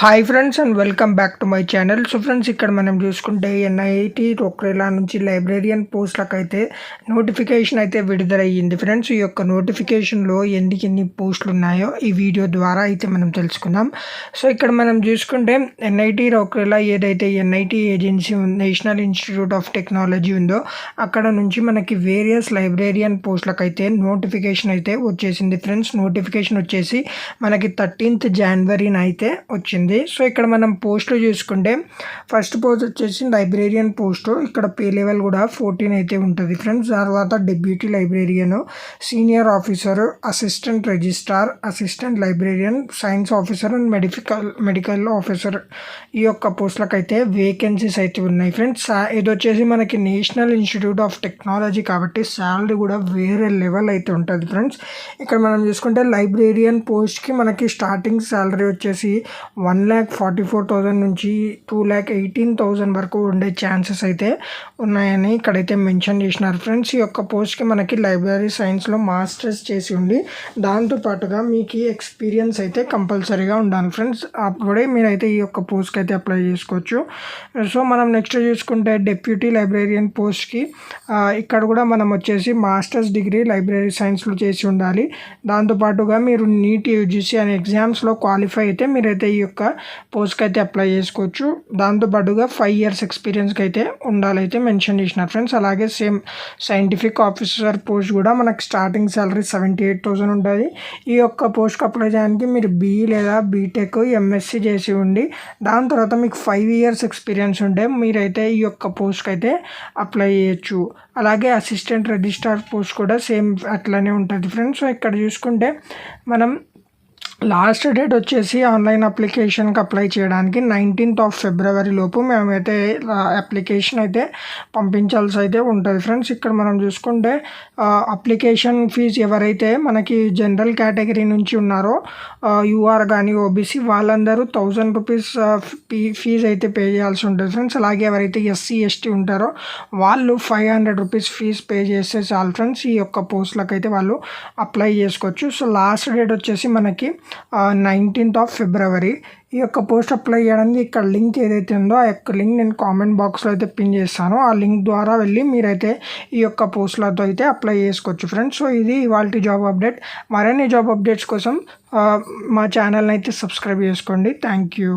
Hi friends and welcome back to my channel so friends ఇక్కడ మనం చూసుకుంటే NIT రోక్రేలా నుంచి లైబ్రేరియన్ పోస్ట్లకు అయితే నోటిఫికేషన్ అయితే విడుదలయ్యింది. ఫ్రెండ్స్ ఈ యొక్క నోటిఫికేషన్లో ఎన్ని ఎన్ని పోస్టులు ఉన్నాయో ఈ వీడియో ద్వారా అయితే మనం తెలుసుకుందాం. సో ఇక్కడ మనం చూసుకుంటే ఎన్ఐటి రోక్రేలా ఏదైతే NIT agency national institute of technology ఉందో అక్కడ నుంచి మనకి వేరియస్ లైబ్రేరియన్ పోస్టులకు అయితే నోటిఫికేషన్ అయితే వచ్చేసింది. ఫ్రెండ్స్ నోటిఫికేషన్ వచ్చేసి మనకి థర్టీన్త్ జనవరిని అయితే వచ్చింది. వచ్చింది సో ఇక్కడ మనం పోస్టులు చూసుకుంటే ఫస్ట్ పోస్ట్ వచ్చేసి లైబ్రేరియన్ పోస్ట్. ఇక్కడ పే లెవెల్ కూడా ఫోర్టీన్ అయితే ఉంటుంది. ఫ్రెండ్స్ తర్వాత deputy librarian senior officer assistant registrar assistant librarian science officer and medical medical officer ఈ యొక్క పోస్టులకైతే వేకెన్సీస్ అయితే ఉన్నాయి. ఫ్రెండ్స్ ఇది వచ్చేసి మనకి నేషనల్ ఇన్స్టిట్యూట్ ఆఫ్ టెక్నాలజీ కాబట్టి శాలరీ కూడా వేరే లెవెల్ అయితే ఉంటుంది ఫ్రెండ్స్. ఇక్కడ మనం చూసుకుంటే లైబ్రేరియన్ పోస్ట్కి మనకి స్టార్టింగ్ శాలరీ వచ్చేసి one one lakh forty four thousand నుంచి టూ ల్యాక్ ఎయిటీన్ థౌజండ్ వరకు ఉండే ఛాన్సెస్ అయితే ఉన్నాయని ఇక్కడైతే మెన్షన్ చేసినారు. ఫ్రెండ్స్ ఈ యొక్క పోస్ట్కి మనకి లైబ్రరీ సైన్స్లో మాస్టర్స్ చేసి ఉండి దాంతోపాటుగా మీకు ఎక్స్పీరియన్స్ అయితే కంపల్సరీగా ఉండాలి. ఫ్రెండ్స్ అప్పుడే మీరైతే ఈ యొక్క పోస్ట్కి అయితే అప్లై చేసుకోవచ్చు. సో మనం నెక్స్ట్ చూసుకుంటే డెప్యూటీ లైబ్రేరియన్ పోస్ట్కి ఇక్కడ కూడా మనం వచ్చేసి మాస్టర్స్ డిగ్రీ లైబ్రరీ సైన్స్లో చేసి ఉండాలి. దాంతోపాటుగా మీరు నీట్ యూజీసీ అనే ఎగ్జామ్స్లో క్వాలిఫై అయితే మీరైతే ఈ యొక్క పోస్ట్కి అయితే అప్లై చేసుకోవచ్చు. దాంతోపాటుగా ఫైవ్ ఇయర్స్ ఎక్స్పీరియన్స్కి అయితే ఉండాలైతే మెన్షన్ చేసినారు ఫ్రెండ్స్ అలాగే సేమ్ సైంటిఫిక్ ఆఫీసర్ పోస్ట్ కూడా మనకు starting salary seventy eight thousand ఉంటుంది. ఈ యొక్క పోస్ట్కి అప్లై చేయడానికి మీరు బీఈ లేదా బీటెక్ ఎంఎస్సి చేసి ఉండి దాని తర్వాత మీకు ఫైవ్ ఇయర్స్ ఎక్స్పీరియన్స్ ఉంటే మీరైతే ఈ యొక్క పోస్ట్కి అయితే అప్లై చేయొచ్చు. అలాగే అసిస్టెంట్ రిజిస్ట్రార్ పోస్ట్ కూడా సేమ్ అట్లనే ఉంటుంది ఫ్రెండ్స్ సో ఇక్కడ చూసుకుంటే మనం లాస్ట్ డేట్ వచ్చేసి ఆన్లైన్ అప్లికేషన్కి అప్లై చేయడానికి నైన్టీన్త్ ఆఫ్ ఫిబ్రవరి లోపు మేమైతే అప్లికేషన్ అయితే పంపించాల్సి అయితే ఉంటుంది. ఫ్రెండ్స్ ఇక్కడ మనం చూసుకుంటే అప్లికేషన్ ఫీజు ఎవరైతే మనకి జనరల్ కేటగిరీ నుంచి ఉన్నారో యూఆర్ కానీ ఓబీసీ వాళ్ళందరూ థౌజండ్ రూపీస్ ఫీ ఫీజు అయితే పే చేయాల్సి ఉంటుంది. ఫ్రెండ్స్ అలాగే ఎవరైతే ఎస్సీ ఎస్టీ ఉంటారో వాళ్ళు five hundred rupees fees pay చేస్తే చాలు. ఫ్రెండ్స్ ఈ యొక్క పోస్టులకు అయితే వాళ్ళు అప్లై చేసుకోవచ్చు. సో లాస్ట్ డేట్ వచ్చేసి మనకి నైన్టీన్త్ ఆఫ్ ఫిబ్రవరి. ఈ యొక్క పోస్ట్ అప్లై చేయడానికి ఇక్కడ లింక్ ఏదైతే ఉందో ఆ యొక్క లింక్ నేను కామెంట్ బాక్స్లో అయితే పిన్ చేస్తాను. ఆ లింక్ ద్వారా వెళ్ళి మీరైతే ఈ యొక్క పోస్టులతో అయితే అప్లై చేసుకోవచ్చు ఫ్రెండ్స్. సో ఇది ఇవాళ జాబ్ అప్డేట్. మరిన్ని జాబ్ అప్డేట్స్ కోసం మా ఛానల్ని అయితే సబ్స్క్రైబ్ చేసుకోండి. Thank you.